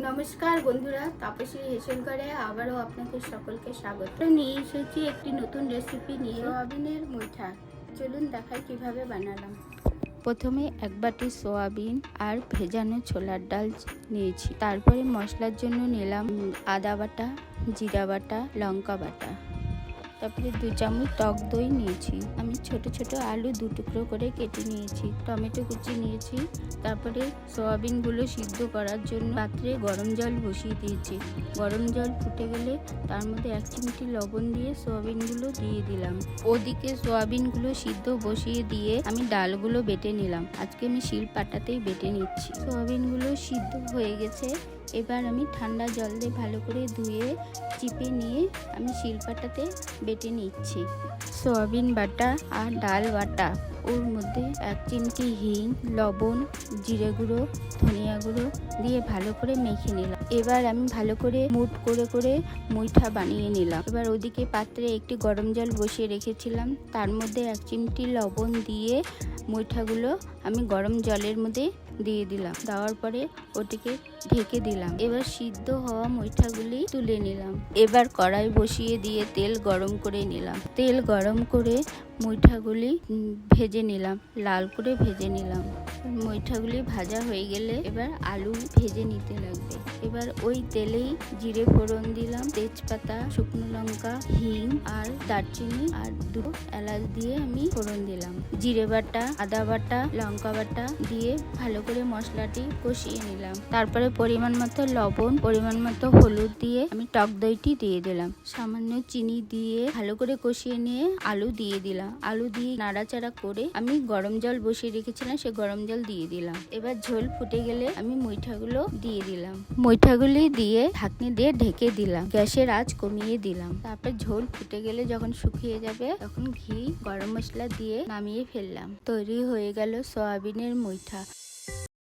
নমস্কার বন্ধুরা, তাপসী হেসেল করে আবারও আপনাদের সকলকে স্বাগত। নিয়ে এসেছি একটি নতুন রেসিপি নিয়ে। সোয়াবিনের মুঠা। চলুন দেখাই কীভাবে বানালাম। প্রথমে এক বাটি সোয়াবিন আর ভেজানো ছোলার ডাল নিয়েছি। তারপরে মশলার জন্য নিলাম আদা বাটা, জিরা বাটা, লঙ্কা বাটা। তারপরে দু চামচ টক দই নিয়েছি। আমি ছোট ছোট আলু দু টুকরো করে কেটে নিয়েছি। টমেটো কুচি নিয়েছি। তারপরে সয়াবিনগুলো সিদ্ধ করার জন্য পাত্রে গরম জল বসিয়ে দিয়েছি। গরম জল ফুটে গেলে তার মধ্যে এক চিমটি লবণ দিয়ে সয়াবিনগুলো দিয়ে দিলাম। ওদিকে সয়াবিনগুলো সিদ্ধ বসিয়ে দিয়ে আমি ডালগুলো বেটে নিলাম। আজকে আমি শিল পাটাতেই বেটে নিচ্ছি। সয়াবিনগুলো সিদ্ধ হয়ে গেছে। এবার আমি ঠান্ডা জল দিয়ে ভালো করে ধুয়ে, চিপে নিয়ে আমি শিলপাটাতে বেটে নিচ্ছি। সয়াবিন বাটা আর ডাল বাটা। ওর মধ্যে এক চিমটি হিং, লবণ, জিরে গুঁড়ো, ধনিয়া গুঁড়ো দিয়ে ভালো করে মেখে নিলাম। এবার আমি ভালো করে মুট করে করে মুইঠা বানিয়ে নিলাম। এবার ওদিকে পাত্রে একটি গরম জল বসিয়ে রেখেছিলাম। তার মধ্যে এক চিমটি লবণ দিয়ে মুইঠাগুলো আমি গরম জলের মধ্যে দিয়ে দিলাম। দেওয়ার পরে ওটিকে ঢেকে দিলাম। এবার সিদ্ধ হওয়া মুইঠাগুলি তুলে নিলাম। এবার কড়াই বসিয়ে দিয়ে তেল গরম করে নিলাম। তেল গরম করে মুইঠাগুলি ভেজে নিলাম। লাল করে ভেজে নিলাম। মুইঠাগুলি ভাজা হয়ে গেলে এবার আলু ভেজে নিতে লাগবে। এবার ওই তেলেই জিরে ফোড়ন দিলাম, তেজপাতা, শুকনো লঙ্কা, হিং আর দারচিনি আর দুটো এলাচ দিয়ে আমি ফোড়ন দিলাম। জিরে বাটা, আদা বাটা, লঙ্কা বাটা দিয়ে ভালো করে মশলাটি কষিয়ে নিলাম। তারপরে পরিমাণ মতো লবণ, পরিমাণ মতো হলুদ দিয়ে আমি টক দইটি দিয়ে দিলাম। সামান্য চিনি দিয়ে ভালো করে কষিয়ে নিয়ে আলু দিয়ে দিলাম। আলু দিয়ে নাড়াচাড়া করে আমি গরম জল বসিয়ে রেখেছিলাম, সে গরম জল দিয়ে দিলাম। এবার ঝোল ফুটে গেলে আমি মুইঠাগুলো দিয়ে দিলাম। মুইঠাগুলি দিয়ে ঢাকনি দিয়ে ঢেকে দিলাম। গ্যাসের আঁচ কমিয়ে দিলাম। তারপর ঝোল ফুটে গেলে যখন শুকিয়ে যাবে, তখন ঘি, গরম মশলা দিয়ে নামিয়ে ফেললাম। তৈরি হয়ে গেল সয়াবিনের মুইঠা